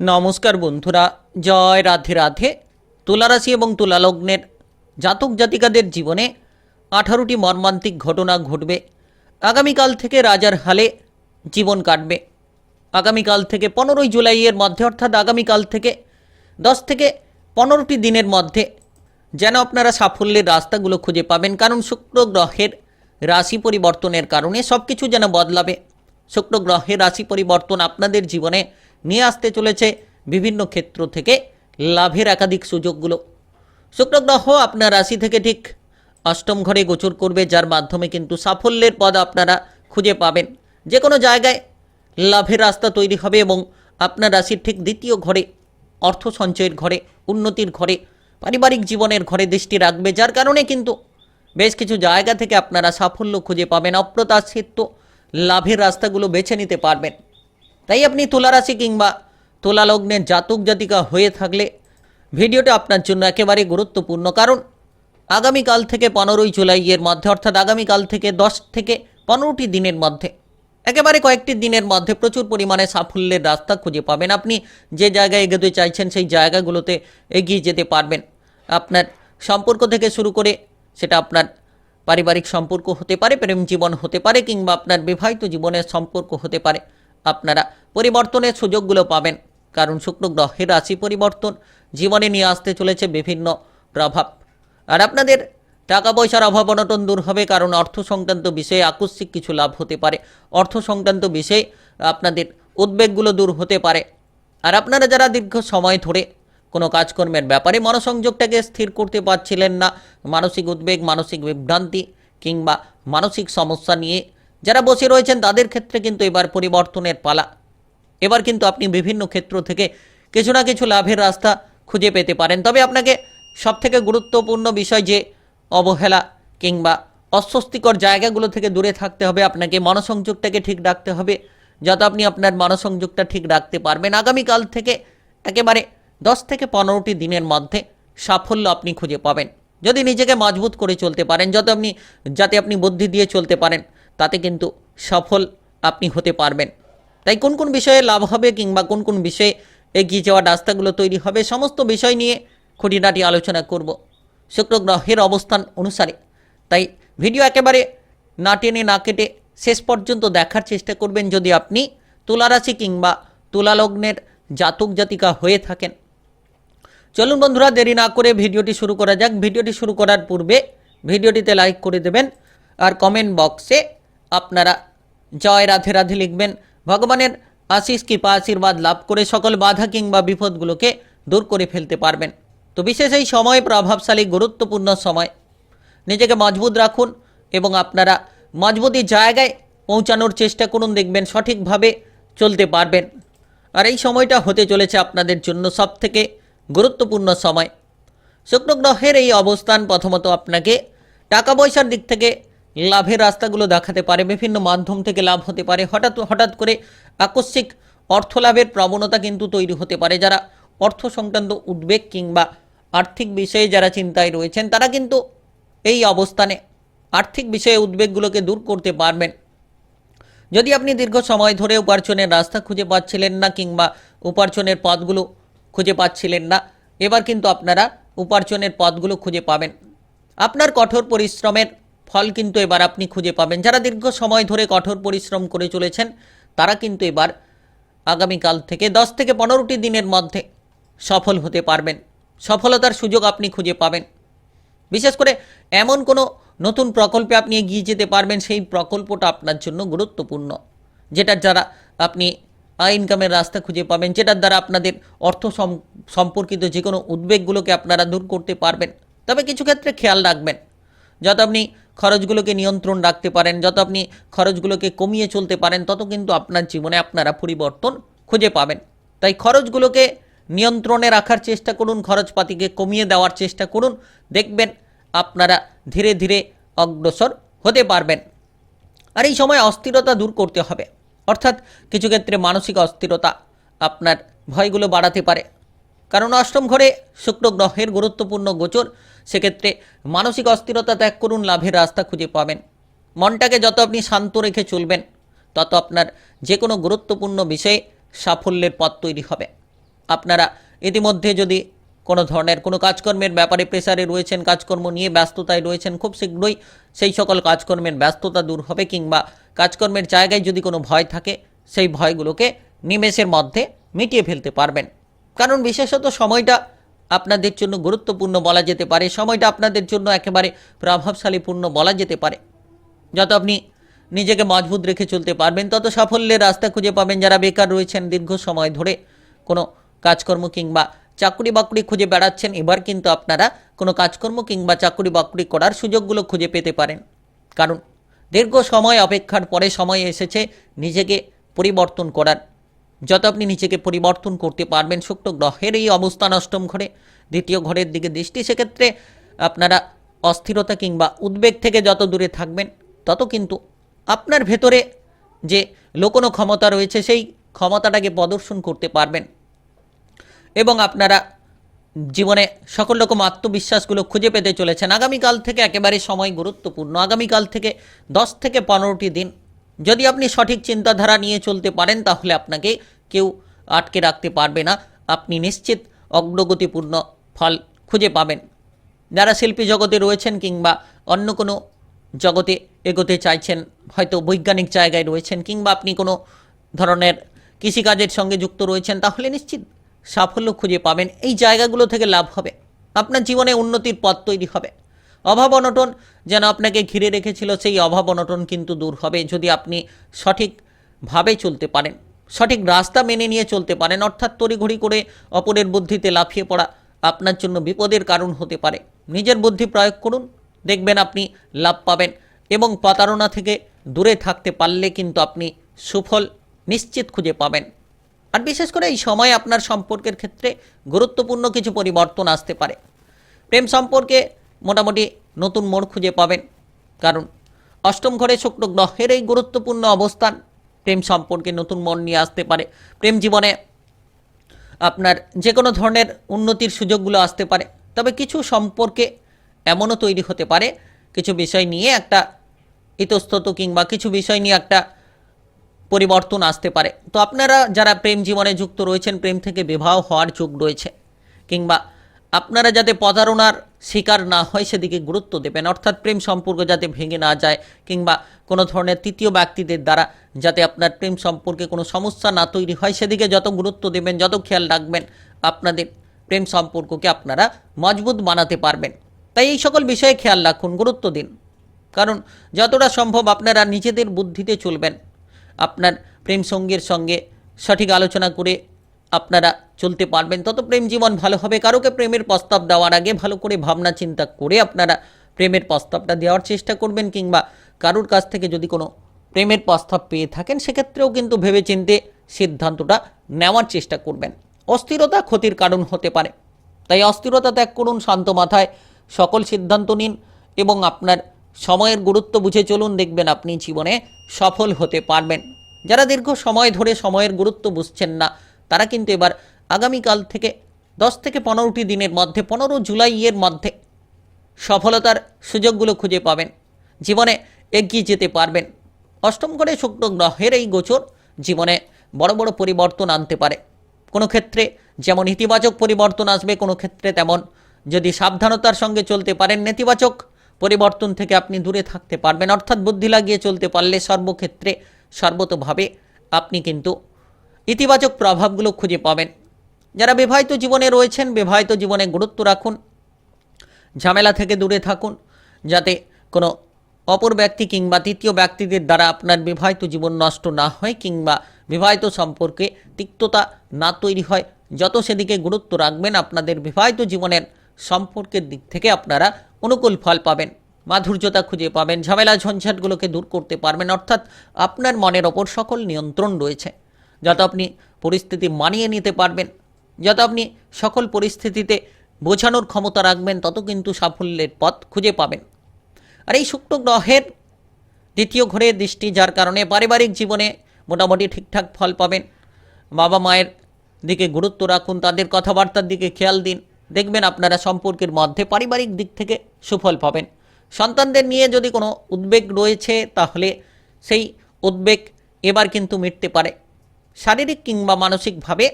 নমস্কার বন্ধুরা, জয় রাধে রাধে। তুলারাশি এবং তুলালগ্নের জাতক জাতিকাদের জীবনে আঠারোটি মর্মান্তিক ঘটনা ঘটবে। আগামীকাল থেকে রাজার হালে জীবন কাটবে। আগামীকাল থেকে পনেরোই জুলাইয়ের মধ্যে, অর্থাৎ আগামীকাল থেকে দশ থেকে পনেরোটি দিনের মধ্যে যেন আপনারা সাফল্যের রাস্তাগুলো খুঁজে পাবেন। কারণ শুক্র গ্রহের রাশি পরিবর্তনের কারণে সব কিছু যেন বদলাবে। শুক্র গ্রহের রাশি পরিবর্তন আপনাদের জীবনে নিয়ে আসতে চলেছে বিভিন্ন ক্ষেত্র থেকে লাভের একাধিক সুযোগগুলো। শুক্র গ্রহ আপনার রাশি থেকে ঠিক অষ্টম ঘরে গোচর করবে, যার মাধ্যমে কিন্তু সাফল্যের পদ আপনারা খুঁজে পাবেন। যে কোনো জায়গায় লাভের রাস্তা তৈরি হবে এবং আপনার রাশির ঠিক দ্বিতীয় ঘরে, অর্থ সঞ্চয়ের ঘরে, উন্নতির ঘরে, পারিবারিক জীবনের ঘরে দৃষ্টি রাখবে, যার কারণে কিন্তু বেশ কিছু জায়গা থেকে আপনারা সাফল্য খুঁজে পাবেন, অপ্রত্যাশিত লাভের রাস্তাগুলো বেছে নিতে পারবেন। তাই আপনি তুলা রাশি কিংবা তুলা লগ্নের জাতক জাতিকা হয়ে থাকলে ভিডিওটা আপনার জন্য একেবারে গুরুত্বপূর্ণ। কারণ আগামীকাল থেকে পনেরোই জুলাইয়ের মধ্যে, অর্থাৎ আগামীকাল থেকে দশ থেকে পনেরোটি দিনের মধ্যে, একেবারে কয়েকটি দিনের মধ্যে প্রচুর পরিমাণে সাফল্যের রাস্তা খুঁজে পাবেন। আপনি যে জায়গায় এগোতে চাইছেন সেই জায়গাগুলোতে এগিয়ে যেতে পারবেন। আপনার সম্পর্ক থেকে শুরু করে সেটা আপনার পারিবারিক সম্পর্ক হতে পারে, প্রেম জীবন হতে পারে কিংবা আপনার বিবাহিত জীবনের সম্পর্ক হতে পারে। আপনারা পরিবর্তনের সুযোগগুলো পাবেন। কারণ শুক্র গ্রহের রাশি পরিবর্তন জীবনে নিয়ে আসতে চলেছে বিভিন্ন প্রভাব। আর আপনাদের টাকা পয়সার অভাব অনটন দূর হবে কারণ অর্থ সংক্রান্ত বিষয়ে আকস্মিক কিছু লাভ হতে পারে। অর্থ সংক্রান্ত বিষয়ে আপনাদের উদ্বেগগুলো দূর হতে পারে। আর আপনারা যারা দীর্ঘ সময় ধরে কোনো কাজকর্মের ব্যাপারে মনোসংযোগটাকে স্থির করতে পারছিলেন না, মানসিক উদ্বেগ, মানসিক বিভ্রান্তি কিংবা মানসিক সমস্যা নিয়ে যারা বসে রয়েছেন তাদের ক্ষেত্রে কিন্তু এবার পরিবর্তনের পালা। এবার কিন্তু আপনি বিভিন্ন ক্ষেত্র থেকে কিছু না কিছু লাভের রাস্তা খুঁজে পেতে পারেন। তবে আপনাকে সবথেকে গুরুত্বপূর্ণ বিষয় যে অবহেলা কিংবা অস্বস্তিকর জায়গাগুলো থেকে দূরে থাকতে হবে, আপনাকে মনসংযোগটাকে ঠিক রাখতে হবে, যাতে আপনি আপনার মনসংযোগটা ঠিক রাখতে পারবেন। আগামীকাল থেকে একেবারে দশ থেকে পনেরোটি দিনের মধ্যে সাফল্য আপনি খুঁজে পাবেন। যদি নিজেকে মজবুত করে চলতে পারেন, যত আপনি, যাতে আপনি বুদ্ধি দিয়ে চলতে পারেন। তাতে কিন্তু সফল আপনি হতে পারবেন। তাই কোন কোন বিষয়ে লাভ হবে কিংবা কোন কোন বিষয়ে এগিয়ে যাওয়ার রাস্তাগুলো তৈরি হবে সমস্ত বিষয় নিয়ে খুঁটিনাটি আলোচনা করব। শুক্র গ্রহের অবস্থান অনুসারে। তাই ভিডিও একেবারে না টেনে না কেটে শেষ পর্যন্ত দেখার চেষ্টা করবেন যদি আপনি তুলারাশি কিংবা তুলালগ্নের জাতক জাতিকা হয়ে থাকেন। চলুন বন্ধুরা, দেরি না করে ভিডিওটি শুরু করা যাক। ভিডিওটি শুরু করার পূর্বে ভিডিওটিতে লাইক করে দেবেন আর কমেন্ট বক্সে আপনারা জয় রাধে রাধে লিখবেন। ভগবানের আশিস কৃপা, আশীর্বাদ লাভ করে সকল বাধা কিংবা বিপদগুলোকে দূর করে ফেলতে পারবেন। তো বিশেষ এই সময় প্রভাবশালী, গুরুত্বপূর্ণ সময়। নিজেকে মজবুত রাখুন এবং আপনারা মজবুতি জায়গায় পৌঁছানোর চেষ্টা করুন, দেখবেন সঠিকভাবে চলতে পারবেন। আর এই সময়টা হতে চলেছে আপনাদের জন্য সবথেকে গুরুত্বপূর্ণ সময়। শুক্র গ্রহের এই অবস্থান প্রথমত আপনাকে টাকা পয়সার দিক থেকে লাভের রাস্তাগুলো দেখাতে পারে, বিভিন্ন মাধ্যম থেকে লাভ হতে পারে। হঠাৎ হঠাৎ করে আকস্মিক অর্থ লাভের প্রবণতা কিন্তু তৈরি হতে পারে। যারা অর্থ সংক্রান্ত উদ্বেগ কিংবা আর্থিক বিষয়ে যারা চিন্তায় রয়েছেন, তারা কিন্তু এই অবস্থানে আর্থিক বিষয়ে উদ্বেগগুলোকে দূর করতে পারবেন। যদি আপনি দীর্ঘ সময় ধরে উপার্জনের রাস্তা খুঁজে পাচ্ছিলেন না কিংবা উপার্জনের পথগুলো খুঁজে পাচ্ছিলেন না, এবার কিন্তু আপনারা উপার্জনের পথগুলো খুঁজে পাবেন। আপনার কঠোর পরিশ্রমের ফল কিন্তু এবার আপনি খুঁজে পাবেন। যারা দীর্ঘ সময় ধরে কঠোর পরিশ্রম করে চলেছেন, তারা কিন্তু এবার আগামীকাল থেকে দশ থেকে পনেরোটি দিনের মধ্যে সফল হতে পারবেন। সফলতার সুযোগ আপনি খুঁজে পাবেন। বিশেষ করে এমন কোনো নতুন প্রকল্পে আপনি এগিয়ে যেতে পারবেন, সেই প্রকল্পটা আপনার জন্য গুরুত্বপূর্ণ, যেটার দ্বারা আপনি আয় ইনকামের রাস্তা খুঁজে পাবেন, যেটার দ্বারা আপনাদের অর্থ সম- সম্পর্কিত যে কোনো উদ্বেগগুলোকে আপনারা দূর করতে পারবেন। তবে কিছু ক্ষেত্রে খেয়াল রাখবেন, যত আপনি খরচগুলোকে নিয়ন্ত্রণ রাখতে পারেন, যত আপনি খরচগুলোকে কমিয়ে চলতে পারেন, তত কিন্তু আপনার জীবনে আপনারা পরিবর্তন খুঁজে পাবেন। তাই খরচগুলোকে নিয়ন্ত্রণে রাখার চেষ্টা করুন, খরচপাতিকে কমিয়ে দেওয়ার চেষ্টা করুন, দেখবেন আপনারা ধীরে ধীরে অগ্রসর হতে পারবেন। আর এই সময় অস্থিরতা দূর করতে হবে। অর্থাৎ কিছু ক্ষেত্রে মানসিক অস্থিরতা আপনার ভয়গুলো বাড়াতে পারে। কারণ অষ্টম ঘরে শুক্র গ্রহের গুরুত্বপূর্ণ গোচর সেক্ষেত্রে মানসিক অস্থিরতা ত্যাগ করুন, লাভের রাস্তা খুঁজে পাবেন। মনটাকে যত আপনি শান্ত রেখে চলবেন, তত আপনার যে কোনো গুরুত্বপূর্ণ বিষয়ে সাফল্যের পথ তৈরি হবে। আপনারা ইতিমধ্যে যদি কোনো ধরনের কোনো কাজকর্মের ব্যাপারে প্রেসারে রয়েছেন, কাজকর্ম নিয়ে ব্যস্ততায় রয়েছেন, খুব শীঘ্রই সেই সকল কাজকর্মের ব্যস্ততা দূর হবে কিংবা কাজকর্মের জায়গায় যদি কোনো ভয় থাকে, সেই ভয়গুলোকে নিমেষের মধ্যে মিটিয়ে ফেলতে পারবেন। কারণ বিশেষত সময়টা আপনাদের জন্য গুরুত্বপূর্ণ বলা যেতে পারে। সময়টা আপনাদের জন্য একেবারে প্রভাবশালীপূর্ণ বলা যেতে পারে। যত আপনি নিজেকে মজবুত রেখে চলতে পারবেন, তত সাফল্যের রাস্তা খুঁজে পাবেন যারা বেকার রয়েছেন দীর্ঘ সময় ধরে। কোনো কাজকর্ম কিংবা চাকরি বাকরি খুঁজে বেড়াচ্ছেন, এবার কিন্তু আপনারা কোনো কাজকর্ম কিংবা চাকরি বাকরি করার সুযোগগুলো খুঁজে পেতে পারেন। কারণ দীর্ঘ সময় অপেক্ষার পরে সময় এসেছে নিজেকে পরিবর্তন করার। যত আপনি নিজেকে পরিবর্তন করতে পারবেন শুক্র গ্রহের এই অবস্থান অষ্টম ঘরে, দ্বিতীয় ঘরের দিকে দৃষ্টি, সেক্ষেত্রে আপনারা অস্থিরতা কিংবা উদ্বেগ থেকে যত দূরে থাকবেন, তত কিন্তু আপনার ভেতরে যে লোকনো ক্ষমতা রয়েছে, সেই ক্ষমতাটাকে প্রদর্শন করতে পারবেন। এবং আপনারা জীবনে সকল রকম আত্মবিশ্বাসগুলো খুঁজে পেতে চলেছেন। আগামীকাল থেকে একেবারে সময় গুরুত্বপূর্ণ। আগামীকাল থেকে দশ থেকে পনেরোটি দিন যদি আপনি সঠিক চিন্তাধারা নিয়ে চলতে পারেন, তাহলে আপনাকে কেউ আটকে রাখতে পারবে না। আপনি নিশ্চিত অগ্রগতিপূর্ণ ফল খুঁজে পাবেন। যারা শিল্পী জগতে রয়েছেন কিংবা অন্য কোনো জগতে এগোতে চাইছেন, হয়তো বৈজ্ঞানিক জায়গায় রয়েছেন কিংবা আপনি কোনো ধরনের কৃষিকাজের সঙ্গে যুক্ত রয়েছেন, তাহলে নিশ্চিত সাফল্য খুঁজে পাবেন। এই জায়গাগুলো থেকে লাভ হবে। আপনার জীবনে উন্নতির পথ তৈরি হবে। অভাব অনটন, যেন আপনাকে ঘিরে রেখেছিল সেই অভাব অনটন কিন্তু দূর হবে যদি আপনি সঠিকভাবে চলতে পারেন। সঠিক রাস্তা মেনে নিয়ে চলতে পারেন, অর্থাৎ তড়িঘড়ি করে অপরের বুদ্ধিতে লাফিয়ে পড়া আপনার জন্য বিপদের কারণ হতে পারে। নিজের বুদ্ধি প্রয়োগ করুন, দেখবেন আপনি লাভ পাবেন এবং প্রতারণা থেকে দূরে থাকতে পারলে কিন্তু আপনি সুফল নিশ্চিত খুঁজে পাবেন। আর বিশেষ করে এই সময় আপনার সম্পর্কের ক্ষেত্রে গুরুত্বপূর্ণ কিছু পরিবর্তন আসতে পারে। প্রেম সম্পর্কে মোটামুটি নতুন মোড় খুঁজে পাবেন। কারণ অষ্টম ঘরে শুক্র গ্রহের এই গুরুত্বপূর্ণ অবস্থান, প্রেম সম্পর্কে নতুন মন নিয়ে আসতে পারে। প্রেম জীবনে আপনার যে কোনো ধরনের উন্নতির সুযোগগুলো আসতে পারে। তবে কিছু সম্পর্কে এমনও তৈরি হতে পারে, কিছু বিষয় নিয়ে একটা ইতস্তত কিংবা কিছু বিষয় নিয়ে একটা পরিবর্তন আসতে পারে। তো আপনারা যারা প্রেম জীবনে যুক্ত রয়েছেন, প্রেম থেকে বিবাহ হওয়ার যোগ রয়েছে। কিংবা আপনারা যাতে প্রতারণার শিকার না হয় সেদিকে গুরুত্ব দেবেন। অর্থাৎ প্রেম সম্পর্ক যাতে ভেঙে না যায় কিংবা কোনো ধরনের তৃতীয় ব্যক্তিদের দ্বারা যাতে আপনার প্রেম সম্পর্কে কোনো সমস্যা না তৈরি হয়, সেদিকে যত গুরুত্ব দেবেন, যত খেয়াল রাখবেন, আপনাদের প্রেম সম্পর্ককে আপনারা মজবুত বানাতে পারবেন। তাই এই সকল বিষয়ে খেয়াল রাখুন, গুরুত্ব দিন। কারণ যতটা সম্ভব আপনারা নিজেদের বুদ্ধিতে চলবেন। আপনার প্রেম সঙ্গীর সঙ্গে সঠিক আলোচনা করে আপনারা চলতে পারবেন। তত প্রেম জীবন ভালো হবে। কারোকে প্রেমের প্রস্তাব দেওয়ার আগে ভালো করে ভাবনা চিন্তা করে আপনারা প্রেমের প্রস্তাবটা দেওয়ার চেষ্টা করবেন কিংবা কারোর কাছ থেকে যদি কোনো প্রেমের প্রস্তাব পেয়ে থাকেন, সেক্ষেত্রেও কিন্তু ভেবেচিন্তে সিদ্ধান্তটা নেওয়ার চেষ্টা করবেন। অস্থিরতা ক্ষতির কারণ হতে পারে। তাই অস্থিরতা ত্যাগ করুন, শান্ত মাথায় সকল সিদ্ধান্ত নিন এবং আপনার সময়ের গুরুত্ব বুঝে চলুন, দেখবেন আপনি জীবনে সফল হতে পারবেন। যারা দীর্ঘ সময় ধরে সময়ের গুরুত্ব বুঝছেন না তারা কিন্তু এবার আগামীকাল থেকে দশ থেকে পনেরোটি দিনের মধ্যে, পনেরো জুলাইয়ের মধ্যে সফলতার সুযোগগুলো খুঁজে পাবেন। জীবনে এগিয়ে যেতে পারবেন। অষ্টম ঘরে শুক্র গ্রহের এই গোচর জীবনে বড় বড় পরিবর্তন আনতে পারে। কোনো ক্ষেত্রে যেমন ইতিবাচক পরিবর্তন আসবে, কোনো ক্ষেত্রে তেমন যদি সাবধানতার সঙ্গে চলতে পারেন, নেতিবাচক পরিবর্তন থেকে আপনি দূরে থাকতে পারবেন। অর্থাৎ বুদ্ধি লাগিয়ে চলতে পারলে সর্বক্ষেত্রে সর্বতভাবে আপনি কিন্তু ইতিবাচক প্রভাবগুলো খুঁজে পাবেন। যারা বিবাহিত জীবনে রয়েছেন, বিবাহিত জীবনে গুরুত্ব রাখুন। ঝামেলা থেকে দূরে থাকুন, যাতে কোনো অপর ব্যক্তি কিংবা তৃতীয় ব্যক্তিদের দ্বারা আপনার বিবাহিত জীবন নষ্ট না হয় কিংবা বিবাহিত সম্পর্কে তিক্ততা না তৈরি হয়। যত সেদিকে গুরুত্ব রাখবেন, আপনাদের বিবাহিত জীবনের সম্পর্কের দিক থেকে আপনারা অনুকূল ফল পাবেন, মাধুর্যতা খুঁজে পাবেন, ঝামেলা ঝঞ্ঝাটগুলোকে দূর করতে পারবেন। অর্থাৎ আপনার মনের ওপর সকল নিয়ন্ত্রণ রয়েছে। যত আপনি পরিস্থিতি মানিয়ে নিতে পারবেন, যত আপনি সকল পরিস্থিতিতে বোঝানোর ক্ষমতা রাখবেন, তত কিন্তু সাফল্যের পথ খুঁজে পাবেন। আর এই শুক্র গ্রহের দ্বিতীয় ঘরে দৃষ্টি, যার কারণে পারিবারিক জীবনে মোটামুটি ঠিকঠাক ফল পাবেন। বাবা মায়ের দিকে গুরুত্ব রাখুন, তাদের কথাবার্তার দিকে খেয়াল দিন। দেখবেন আপনারা সম্পর্কের মধ্যে পারিবারিক দিক থেকে সুফল পাবেন। সন্তানদের নিয়ে যদি কোনো উদ্বেগ রয়েছে, তাহলে সেই উদ্বেগ এবার কিন্তু মিটতে পারে। শারীরিক কিংবা মানসিকভাবে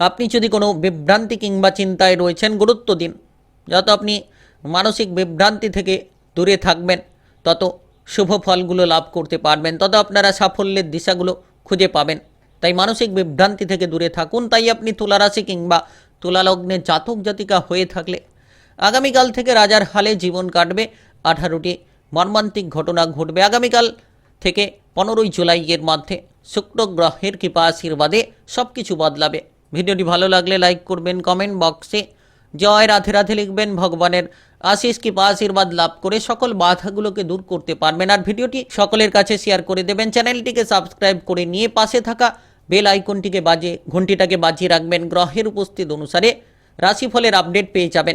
আপনি যদি কোনো বিভ্রান্তি কিংবা চিন্তায় রয়েছেন, গুরুত্ব দিন। যত আপনি মানসিক বিভ্রান্তি থেকে দূরে থাকবেন, তত শুভ ফলগুলো লাভ করতে পারবেন, তত আপনারা সাফল্যের দিশাগুলো খুঁজে পাবেন। তাই মানসিক বিভ্রান্তি থেকে দূরে থাকুন। তাই আপনি তুলারাশি কিংবা তুলালগ্নের জাতক জাতিকা হয়ে থাকলে আগামীকাল থেকে রাজার হালে জীবন কাটবে, আঠারোটি মর্মান্তিক ঘটনা ঘটবে। আগামীকাল থেকে পনেরোই জুলাইয়ের মধ্যে শুক্র গ্রহের কৃপা আশীর্বাদে সব কিছু বদলাবে। ভিডিওটি ভালো লাগলে লাইক করবেন, কমেন্ট বক্সে জয় রাধে রাধে লিখবেন, ভগবানের আশিস কৃপা, আশীর্বাদ লাভ করে সকল বাধাগুলোকে দূর করতে পারবেন। আর ভিডিওটি সকলের কাছে শেয়ার করে দেবেন। চ্যানেলটিকে সাবস্ক্রাইব করে নিয়ে পাশে থাকা বেল আইকনটিকে বাজে ঘন্টিটাকে বাজিয়ে রাখবেন। গ্রহের উপস্থিত অনুসারে রাশিফলের আপডেট পেয়ে যাবেন।